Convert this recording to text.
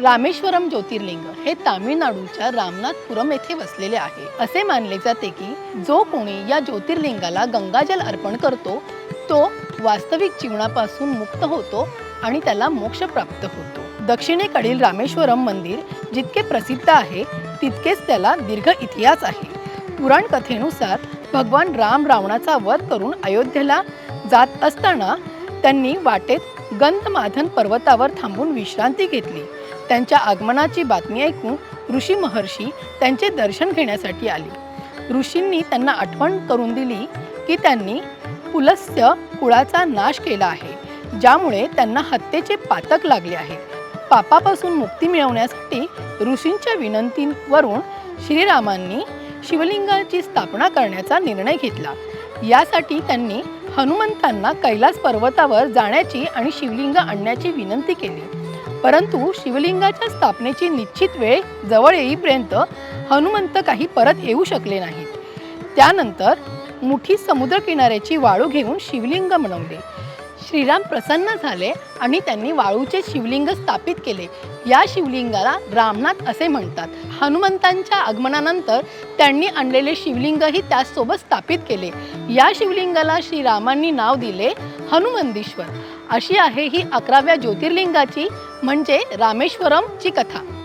रामेश्वरम ज्योतिर्लिंग हे तामिळनाडूच्या रामनाथपुरम येथे वसलेले आहे. असे मानले जाते की जो कोणी या ज्योतिर्लिंगाला गंगाजल अर्पण करतो तो वास्तविक जीवनापासून मुक्त होतो आणि त्याला मोक्ष प्राप्त होतो. दक्षिणेकडील रामेश्वरम मंदिर जितके प्रसिद्ध आहे तितकेच त्याला दीर्घ इतिहास आहे. पुराण कथेनुसार भगवान राम रावणाचा वध करून अयोध्येला जात असताना त्यांनी वाटेत गंधमाधन पर्वतावर थांबून विश्रांती घेतली. त्यांच्या आगमनाची बातमी ऐकून ऋषी महर्षी त्यांचे दर्शन घेण्यासाठी आले. ऋषींनी त्यांना आठवण करून दिली की त्यांनी पुलस्त्य कुळाचा नाश केला आहे ज्यामुळे त्यांना हत्येचे पातक लागले आहे. पापापासून मुक्ती मिळवण्यासाठी ऋषींच्या विनंतीवरून श्रीरामांनी शिवलिंगाची स्थापना करण्याचा निर्णय घेतला. यासाठी त्यांनी हनुमंतांना कैलास पर्वतावर जाण्याची आणि शिवलिंग आणण्याची विनंती केली. परंतु शिवलिंगाच्या स्थापनेची निश्चित वेळ जवळ येईपर्यंत हनुमंत काही परत येऊ शकले नाहीत. त्यानंतर मुठी समुद्रकिनाऱ्याची वाळू घेऊन शिवलिंग बनवले. श्रीराम प्रसन्न झाले आणि त्यांनी वाळूचे शिवलिंग स्थापित केले. या शिवलिंगाला रामनाथ असे म्हणतात. हनुमंतांच्या आगमनानंतर त्यांनी आणलेले शिवलिंगही त्याचसोबत स्थापित केले. या शिवलिंगाला श्रीरामांनी नाव दिले हनुमंदीश्वर. अशी आहे ही अकराव्या ज्योतिर्लिंगाची म्हणजे रामेश्वरमची कथा.